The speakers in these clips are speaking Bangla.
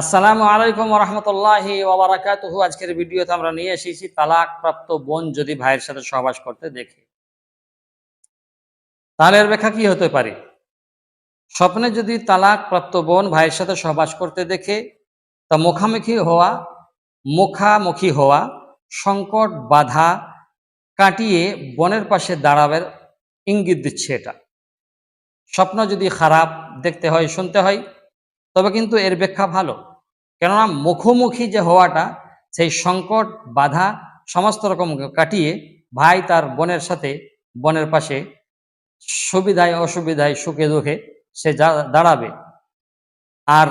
আসসালামু আলাইকুম রহমতুল্লাহি ওবরাকাতুহু। আজকের ভিডিওতে আমরা নিয়ে এসেছি তালাক প্রাপ্ত বোন যদি ভাইয়ের সাথে সহবাস করতে দেখে। তাহলে এর ব্যাখ্যা কি হতে পারে? স্বপ্নে যদি তালাক প্রাপ্ত বোন ভাইয়ের সাথে সহবাস করতে দেখে, তা মুখামুখি হওয়া মুখামুখি হওয়া, সংকট, বাধা কাটিয়ে বনের পাশে দাঁড়াবার ইঙ্গিত দিচ্ছে এটা। স্বপ্ন যদি খারাপ দেখতে হয়, শুনতে হয় তবে কিন্তু এর ব্যাখ্যা ভালো। কেননা মুখোমুখি যে হওয়াটা, সেই সংকট, বাধা সমস্ত রকম কাটিয়ে ভাই তার বোনের সাথে, বনের পাশে সুবিধায়, অসুবিধায়, সুখে দুঃখে সে দাঁড়াবে। আর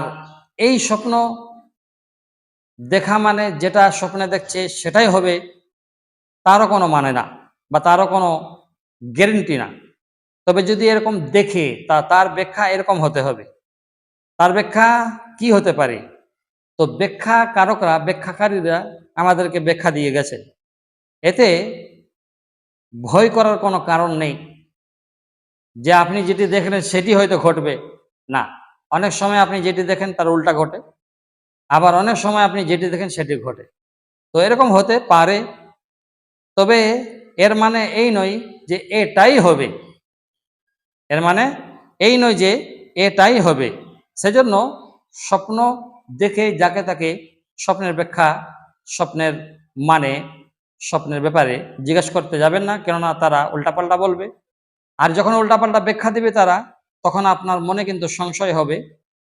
এই স্বপ্ন দেখা মানে যেটা স্বপ্নে দেখছে সেটাই হবে, তারও কোনো মানে না বা তারও কোনো গ্যারেন্টি না। তবে যদি এরকম দেখে তা, তার ব্যাখ্যা এরকম হতে হবে। তার ব্যাখ্যা কি হতে পারে? তো ব্যাখ্যা কারকরা, ব্যাখ্যাকারীরা আমাদেরকে ব্যাখ্যা দিয়ে গেছে। এতে ভয় করার কোনো কারণ নেই। যে আপনি যেটি দেখলেন সেটি হয়তো ঘটবে। না, অনেক সময় আপনি যেটি দেখেন তার উল্টা ঘটে। আবার অনেক সময় আপনি যেটি দেখেন সেটি ঘটে। তো এরকম হতে পারে। তবে এর মানে এই নয় যে এটাই হবে। এর মানে এই নয় যে এটাই হবে। সেজন্য স্বপ্ন দেখে যাকে তাকে স্বপ্নের ব্যাখ্যা, স্বপ্নের মানে স্বপ্নের ব্যাপারে জিজ্ঞেস করতে যাবেন না, কেননা তারা উল্টাপাল্টা বলবে। আর যখন উল্টাপাল্টা ব্যাখ্যা দিবে তারা, তখন আপনার মনে কিন্তু সংশয় হবে।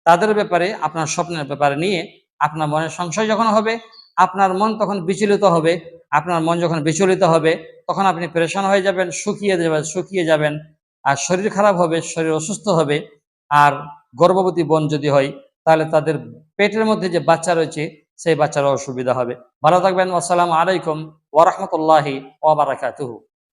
তাদের ব্যাপারে, আপনার স্বপ্নের ব্যাপারে নিয়ে আপনার মনে সংশয় যখন হবে, আপনার মন তখন বিচলিত হবে। আপনার মন যখন বিচলিত হবে, তখন আপনি পরেশান হয়ে যাবেন, শুকিয়ে যাবেন শুকিয়ে যাবেন। আর শরীর খারাপ হবে, শরীর অসুস্থ হবে। আর গর্ভবতী বোন যদি হয়, তাহলে তাদের পেটের মধ্যে যে বাচ্চা রয়েছে, সেই বাচ্চারও অসুবিধা হবে। ভালো থাকবেন, আসসালামু আলাইকুম ওরহমতুল্লাহি ওবরাকাতুহু